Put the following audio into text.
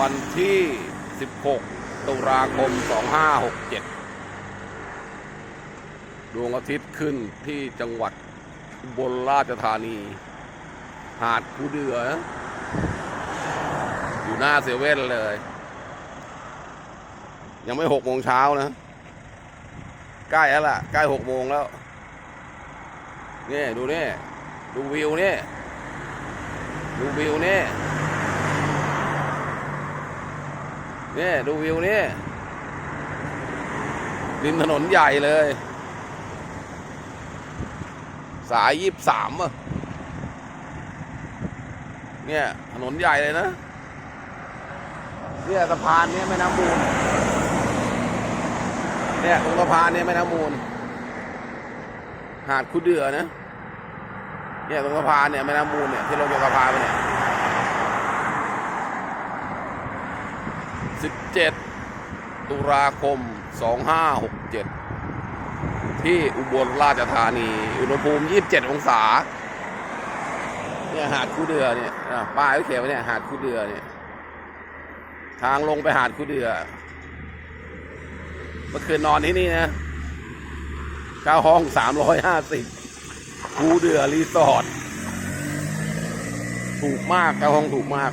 วันที่ 16 ตุลาคม 2567 ดวงอาทิตย์ขึ้นที่จังหวัดอุบลราชธานี หาดคูเดือ อยู่หน้าเซเว่นเลย ยังไม่หกโมงเช้านะ ใกล้แล้วล่ะ ใกล้หกโมงแล้ว นี่ ดูนี่ ดูวิวนี่ ดูวิวนี่ นี่ดูวิวนี่ริมถนนใหญ่เลย สายยี่สามอะเนี่ย ถนนใหญ่เลยนะเนี่ยสะพานเนี่ยแม่น้ำมูลเนี่ยตรงสะพานเนี่ยแม่น้ำมูล หาดคูเดือนะเนี่ยตรงสะพานเนี่ยแม่น้ำมูลเนี่ยที่ลงจากสะพานไปเนี่ย สิบเจ็ดตุลาคมสองห้าหกเจ็ดที่อุบลราชธานีอุณหภูมิยี่สิบเจ็ดองศา เนี่ยหาดคูเดือเนี่ยป้ายเขียนไว้เนี่ยหาดคูเดือเนี่ย ทางลงไปหาดคูเดือ เมื่อคืนนอนที่นี่นะค่าห้องสามร้อยห้าสิบคูเดือรีสอร์ทถูกมากค่าห้องถูกมาก